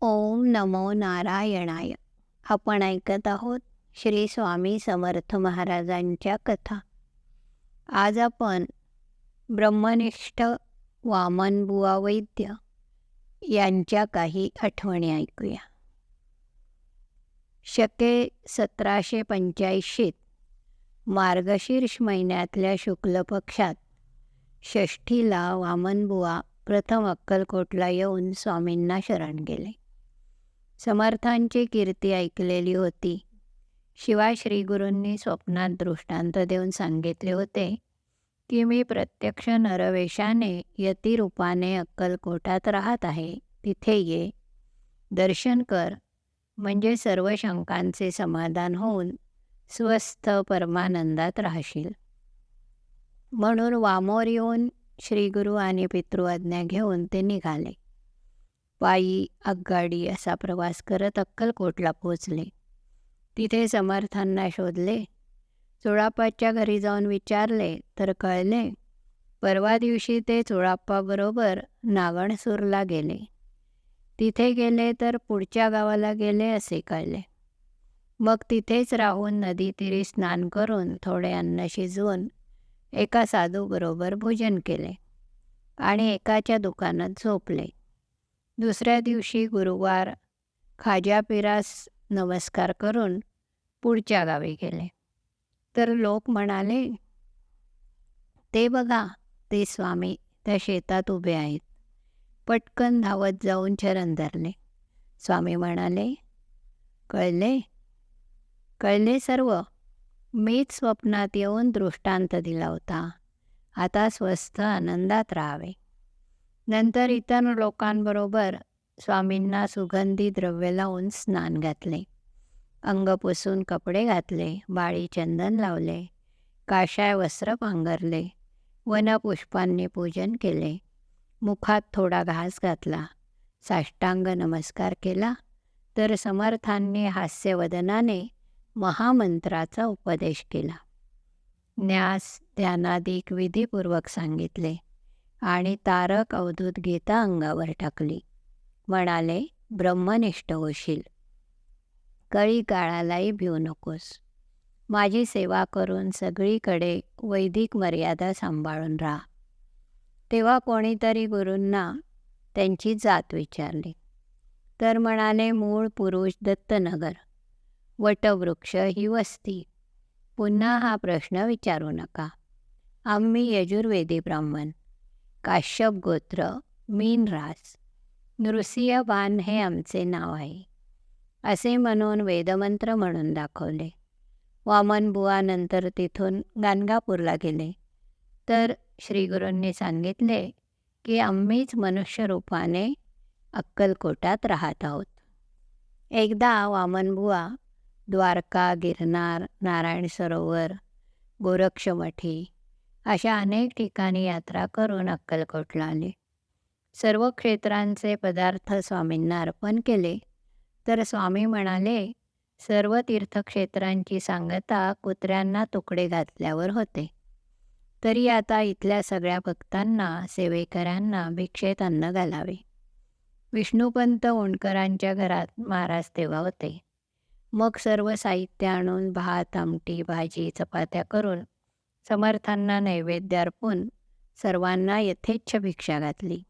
ओम नमो नारायणाय. आपण ऐकत आहोत श्री स्वामी समर्थ महाराजांच्या कथा. आज आपण ब्रह्मनिष्ठ वामनबुवा वैद्य यांच्या काही आठवणी ऐकूया. शके सतराशे पंच्याऐंशीत मार्गशीर्ष महिन्यातल्या शुक्ल पक्षात षष्ठीला वामनबुवा प्रथम अक्कलकोटला येऊन स्वामींना शरण गेले. समर्थांची कीर्ती ऐकलेली होती. शिवाय श्रीगुरूंनी स्वप्नात दृष्टांत देऊन सांगितले होते की मी प्रत्यक्ष नरवेशाने यतिरूपाने अक्कलकोटात राहत आहे. तिथे ये. दर्शन कर. म्हणजे सर्व शंकांचे समाधान होऊन स्वस्थ परमानंदात राहशील. म्हणून वामोर येऊन श्रीगुरू आणि पितृआज्ञा घेऊन ते निघाले. पायी आगगाडी असा प्रवास करत अक्कलकोटला पोचले तिथे समर्थांना शोधले. चोळाप्पाच्या घरी जाऊन विचारले तर कळले परवा दिवशी ते चोळाप्पाबरोबर नागणसूरला गेले. तिथे गेले तर पुढच्या गावाला गेले असे कळले. मग तिथेच राहून नदीतीरी स्नान करून थोडे अन्न शिजवून एका साधूबरोबर भोजन केले आणि एकाच्या दुकानात झोपले. दुसऱ्या दिवशी गुरुवार खाजापिरास नमस्कार करून पुढच्या गावी गेले. तर लोक म्हणाले ते बघा ते स्वामी त्या शेतात उभे आहेत. पटकन धावत जाऊन चरण धरले. स्वामी म्हणाले कळले? कळले सर्व. मीच स्वप्नात येऊन दृष्टांत दिला होता. आता स्वस्थ आनंदात राहावे. नंतर इतर लोकांबरोबर स्वामींना सुगंधी द्रव्य लावून स्नान घातले. अंग पुसून कपडे घातले बाळी चंदन लावले काशाय वस्त्र पांघरले वनपुष्पांनी पूजन केले. मुखात थोडा घास घातला साष्टांग नमस्कार केला तर समर्थांनी हास्यवदनाने महामंत्राचा उपदेश केला. न्यास ध्यानादिक विधीपूर्वक सांगितले. आणि तारक अवधूत गीता अंगावर टाकली. म्हणाले ब्रह्मनिष्ठ होशील. कळी काळालाही भिवू नकोस. माझी सेवा करून सगळीकडे वैदिक मर्यादा सांभाळून राहा. तेव्हा कोणीतरी गुरूंना त्यांची जात विचारली. तर म्हणाले मूळ पुरुष दत्तनगर. वटवृक्ष ही वस्ती. पुन्हा हा प्रश्न विचारू नका. आम्ही यजुर्वेदी ब्राह्मण. काश्यप गोत्र मीन रास नृसिंह बान हे आमचे नाव आहे. असे म्हणून वेदमंत्र म्हणून दाखवले. वामनबुवा नंतर तिथून गाणगापूरला गेले. तर श्रीगुरूंनी सांगितले की आम्हीच मनुष्य रूपाने अक्कलकोटात राहत आहोत. एकदा वामनबुवा द्वारका गिरनार नारायण सरोवर गोरक्षमठी अशा अनेक ठिकाणी यात्रा करून अक्कलकोटला आले. सर्व क्षेत्रांचे पदार्थ स्वामींना अर्पण केले. तर स्वामी म्हणाले सर्व तीर्थक्षेत्रांची सांगता कुत्र्यांना तुकडे घातल्यावर होते. तरी आता इथल्या सगळ्या भक्तांना सेवेकरांना भिक्षेत अन्न घालावे. विष्णुपंत ओणकरांच्या घरात महाराज तेव्हा होते. मग सर्व साहित्य आणून भात आमटी भाजी चपात्या करून समर्थांना नैवेद्य अर्पून सर्वांना यथेच्छ भिक्षा घातली.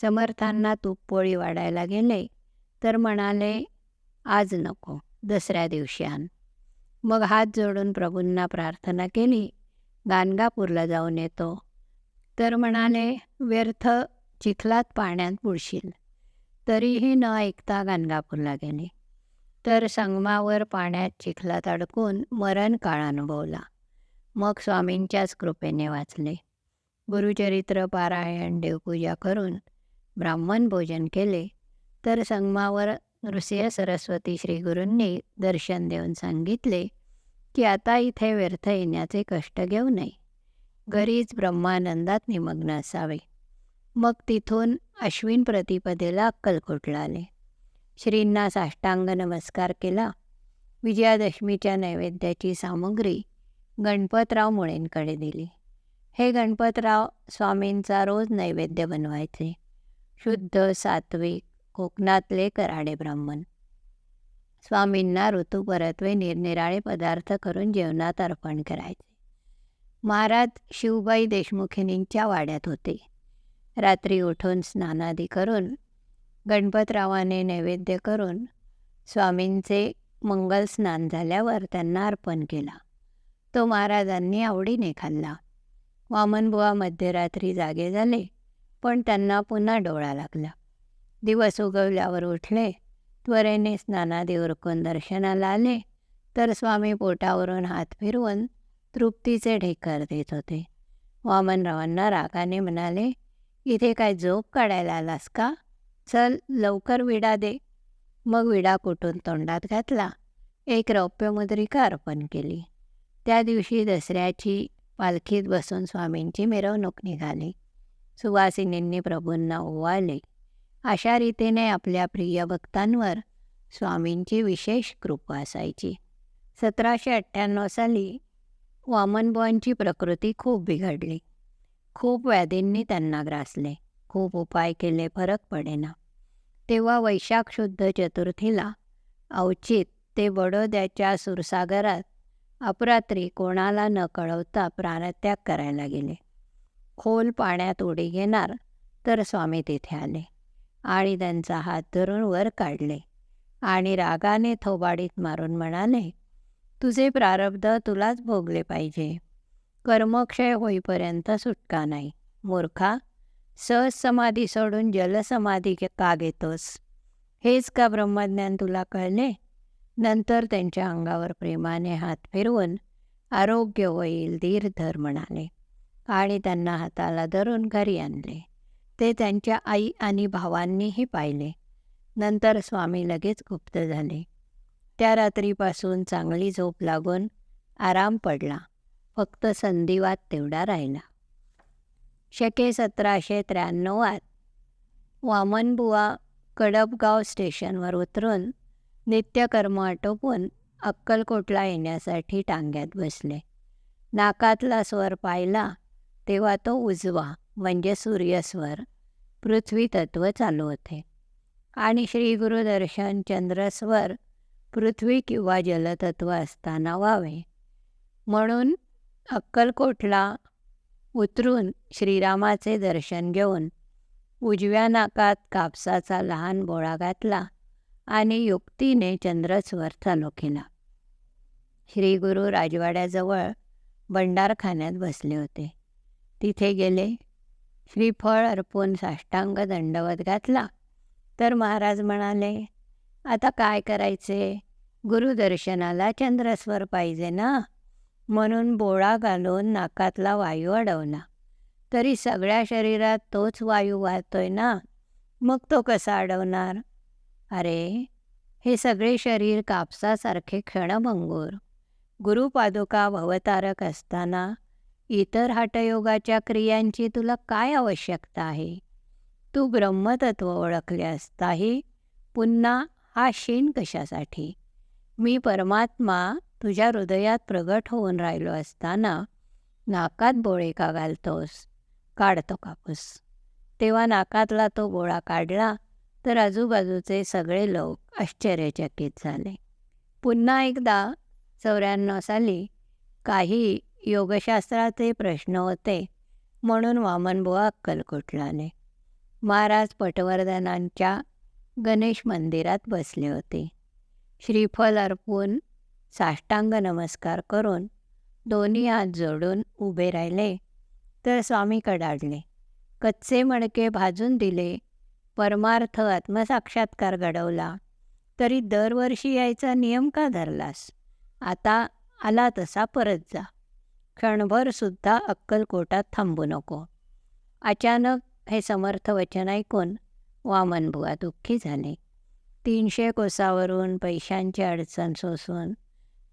समर्थांना तूपपोळी वाढायला गेले तर म्हणाले आज नको दसऱ्या दिवशी आण. मग हात जोडून प्रभूंना प्रार्थना केली गाणगापूरला जाऊन येतो. तर म्हणाले व्यर्थ चिखलात पाण्यात बुडशील. तरीही न ऐकता गाणगापूरला गेले. तर संगमावर पाण्यात चिखलात अडकून मरण काळ अनुभवला. मग स्वामींच्याच कृपेने वाचले. गुरुचरित्र पारायण देवपूजा करून ब्राह्मण भोजन केले. तर संगमावर नृसिंह सरस्वती श्रीगुरूंनी दर्शन देऊन सांगितले की आता इथे व्यर्थ येण्याचे कष्ट घेऊ नये. घरीच ब्रह्मानंदात निमग्न असावे. मग तिथून अश्विन प्रतिपदेला अक्कलकोटला आले. श्रींना साष्टांग नमस्कार केला. विजयादशमीच्या नैवेद्याची सामग्री गणपतराव मुळेंकडे दिली. हे गणपतराव स्वामींचा रोज नैवेद्य बनवायचे. शुद्ध सात्विक कोकणातले कराडे ब्राह्मण. स्वामींना ऋतुपरत्वे निरनिराळे पदार्थ करून जेवणात अर्पण करायचे. महाराज शिवबाई देशमुखिनींच्या वाड्यात होते. रात्री उठून स्नानादी करून गणपतरावाने नैवेद्य करून स्वामींचे मंगल स्नान झाल्यावर त्यांना अर्पण केला. तो महाराजांनी आवडीने खाल्ला. वामनबुवा मध्यरात्री जागे झाले पण त्यांना पुन्हा डोळा लागला. दिवस उगवल्यावर उठले त्वरेने स्नानादी उरकून दर्शनाला आले तर स्वामी पोटावरून हात फिरवून तृप्तीचे ढेकर देत होते. वामनरावांना रागाने म्हणाले इथे काय झोप काढायला आलास का? चल लवकर विडा दे. मग विडा कुठून तोंडात घातला. एक रौप्यमुद्रिका अर्पण केली. त्या दिवशी दसऱ्याची पालखीत बसून स्वामींची मिरवणूक निघाली. सुवासिनींनी प्रभूंना ओवाळले. अशा रीतीने आपल्या प्रिय भक्तांवर स्वामींची विशेष कृपा असायची. सतराशे अठ्ठ्याण्णव साली वामनबुवांची प्रकृती खूप बिघडली. खूप व्याधींनी त्यांना ग्रासले. खूप उपाय केले फरक पडेना. तेव्हा वैशाख शुद्ध चतुर्थीला अवचित ते बडोद्याच्या सुरसागरात अपरात्री कोणाला न कळवता प्राणत्याग करायला गेले. खोल पाण्यात उडी घेणार तर स्वामी तिथे आले आणि त्यांचा हात धरून वर काढले आणि रागाने थोबाडीत मारून म्हणाले तुझे प्रारब्ध तुलाच भोगले पाहिजे. कर्मक्षय होईपर्यंत सुटका नाही. मूर्खा सहज समाधी सोडून जलसमाधी का घेतोस? हेच का ब्रह्मज्ञान तुला कळले? नंतर त्यांच्या अंगावर प्रेमाने हात फिरवून आरोग्य होईल धीर धर म्हणाले आणि त्यांना हाताला धरून घरी आणले. ते त्यांच्या आई आणि भावांनीही पाहिले. नंतर स्वामी लगेच गुप्त झाले. त्या रात्रीपासून चांगली झोप लागून आराम पडला. फक्त संधिवात तेवढा राहिला. शके सतराशे त्र्याण्णवात वामनबुवा कडपगाव स्टेशनवर उतरून नित्यकर्म आटोपून अक्कलकोटला येण्यासाठी टांग्यात बसले. नाकातला स्वर पाहिला तेव्हा तो उजवा म्हणजे सूर्यस्वर पृथ्वी तत्व चालू होते. आणि श्री गुरुदर्शन चंद्रस्वर पृथ्वी किंवा जलतत्व असताना व्हावे. म्हणून अक्कलकोटला उतरून श्रीरामाचे दर्शन घेऊन उजव्या नाकात कापसाचा लहान बोळा घातला. आणि युक्तीने चंद्रस्वर चालू केला श्री गुरु राजवाड्याजवळ भंडारखान्यात बसले होते. तिथे गेले. श्रीफळ अर्पून साष्टांग दंडवत घातला. तर महाराज म्हणाले आता काय करायचे? गुरुदर्शनाला चंद्रस्वर पाहिजे ना? म्हणून बोळा घालून नाकातला वायू अडवला. तरी सगळ्या शरीरात तोच वायू वाहतोय ना? मग तो कसा अडवणार? अरे हे सगळे शरीर कापसासारखे क्षणभंगूर गुरुपादुका भवतारक असताना इतर हटयोगाच्या क्रियांची तुला काय आवश्यकता आहे? तू ब्रह्मतत्व ओळखले असताही पुन्हा हा शीण कशासाठी? मी परमात्मा तुझ्या हृदयात प्रगट होऊन राहिलो असताना नाकात बोळे का घालतोस? काढतो कापूस. तेव्हा नाकातला तो गोळा काढला तर आजूबाजूचे सगळे लोक आश्चर्यचकित झाले. पुन्हा एकदा चौऱ्याण्णव साली काही योगशास्त्राचे प्रश्न होते म्हणून वामनबुवा अक्कलकोटला आले महाराज पटवर्धनांच्या गणेश मंदिरात बसले होते. श्रीफल अर्पून साष्टांग नमस्कार करून दोन्ही हात जोडून उभे राहिले तर स्वामी कडाडले. कच्चे मणके भाजून दिले परमार्थ आत्मसाक्षात्कार घडवला. तरी दरवर्षी यायचा नियम का धरलास? आता आला तसा परत जा. क्षणभरसुद्धा अक्कलकोटात थांबू नको. अचानक हे समर्थ वचन ऐकून वामनबुवा दुःखी झाले. तीनशे कोसावरून पैशांची अडचण सोसून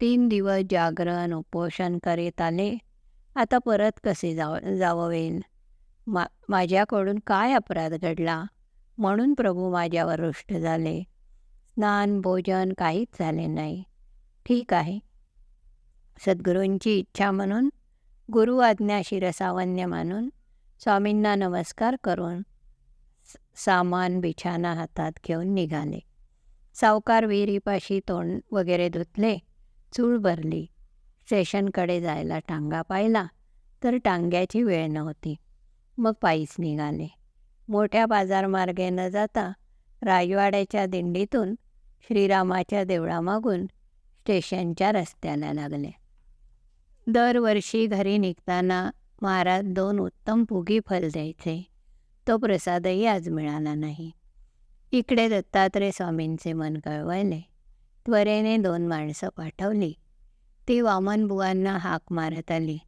तीन दिवस जागरण उपोषण करीत आले. आता परत कसे जाव जाववेल मा माझ्याकडून काय अपराध घडला? म्हणून प्रभू माझ्यावर रुष्ट झाले. स्नान भोजन काहीच झाले नाही. ठीक आहे. सद्गुरूंची इच्छा म्हणून गुरु आज्ञा शिरसावन्य मानून स्वामींना नमस्कार करून सामान बिछाना हातात घेऊन निघाले. सावकार विहिरीपाशी तोंड वगैरे धुतले चूळ भरली. स्टेशनकडे जायला टांगा पाहिला तर टांग्याची वेळ नव्हती. मग पायीच निघाले. मोठ्या बाजारमार्गे न जाता राजवाड्याच्या दिंडीतून श्रीरामाच्या देवळामागून स्टेशनच्या रस्त्याला लागले. दरवर्षी घरी निघताना महाराज दोन उत्तम पुगी फल द्यायचे. तो प्रसादही आज मिळाला नाही. इकडे दत्तात्रय स्वामींचे मन कळवले. त्वरेने दोन माणसं पाठवली. ती वामनबुवांना हाक मारत आली.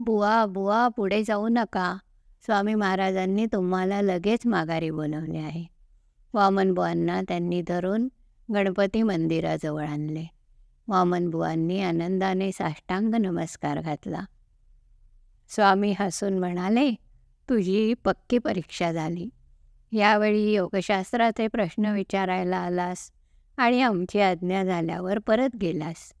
बुवा बुवा पुढे जाऊ नका. स्वामी महाराजांनी तुम्हाला लगेच माघारी बोलवले आहे. वामनबुवांना त्यांनी धरून गणपती मंदिराजवळ आणले. वामनबुवांनी आनंदाने साष्टांग नमस्कार घातला. स्वामी हसून म्हणाले तुझी पक्की परीक्षा झाली. यावेळी योगशास्त्राचे प्रश्न विचारायला आलास आणि आमची आज्ञा झाल्यावर परत गेलास.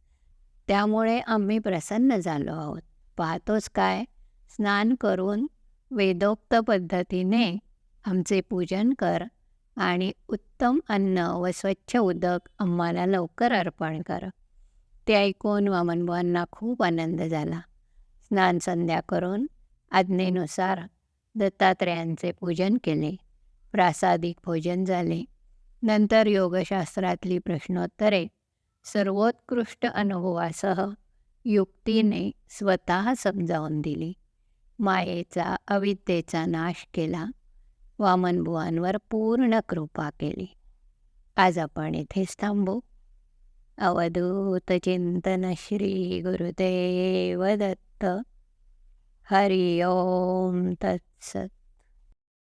त्यामुळे आम्ही प्रसन्न झालो आहोत. पाहतोच काय? स्नान करून वेदोक्त पद्धतीने आमचे पूजन कर आणि उत्तम अन्न व स्वच्छ उदक आम्हाला लवकर अर्पण कर. ते ऐकून वामनबुवांना खूप आनंद झाला. स्नान संध्या करून आज्ञेनुसार दत्तात्रयांचे पूजन केले. प्रासादिक भोजन झाले. नंतर योगशास्त्रातली प्रश्नोत्तरे सर्वोत्कृष्ट अनुभवासह युक्तीने स्वतः समजावून दिली. मायेचा अविद्येचा नाश केला. वामनबुवांवर पूर्ण कृपा केली. आज आपण इथेच थांबू. अवधूत चिंतन श्री गुरुदेव दत्त. हरि ओम तत्सत.